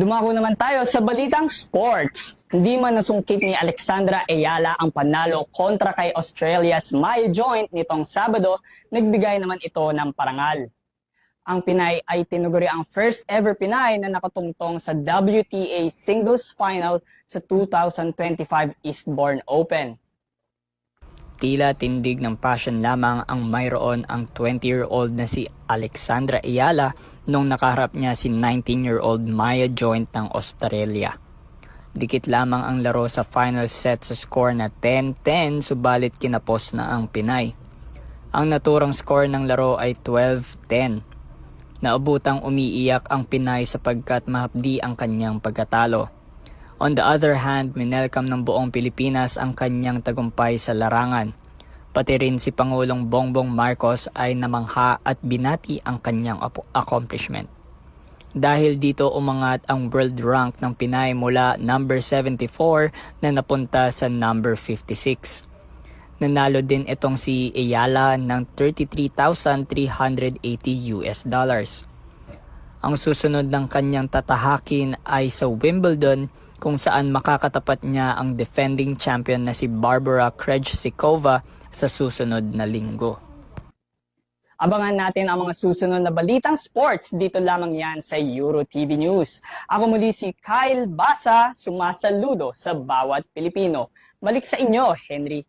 Dumako naman tayo sa balitang sports. Hindi man nasungkit ni Alexandra Ayala ang panalo kontra kay Australia's Maya Joint nitong Sabado, nagbigay naman ito ng parangal. Ang Pinay ay tinuguri ang first ever Pinay na nakatungtong sa WTA Singles Final sa 2025 Eastbourne Open. Tila tindig ng passion lamang ang mayroon ang 20-year-old na si Alexandra Ayala nung nakaharap niya si 19-year-old Maya Joint ng Australia. Dikit lamang ang laro sa final set sa score na 10-10 subalit kinapos na ang Pinay. Ang naturang score ng laro ay 12-10. Naabutang umiiyak ang Pinay sapagkat mahapdi ang kanyang pagkatalo. On the other hand, minelcome ng buong Pilipinas ang kanyang tagumpay sa larangan. Pati rin si Pangulong Bongbong Marcos ay namangha at binati ang kanyang accomplishment. Dahil dito umangat ang world rank ng Pinay mula number 74 na napunta sa number 56. Nanalo din itong si Ayala ng 33,380 US dollars. Ang susunod ng kanyang tatahakin ay sa Wimbledon kung saan makakatapat niya ang defending champion na si Barbara Krejcikova sa susunod na linggo. Abangan natin ang mga susunod na balitang sports dito lamang yan sa Euro TV News. Ako muli si Kyle Basa, sumasaludo sa bawat Pilipino. Balik sa inyo, Henry.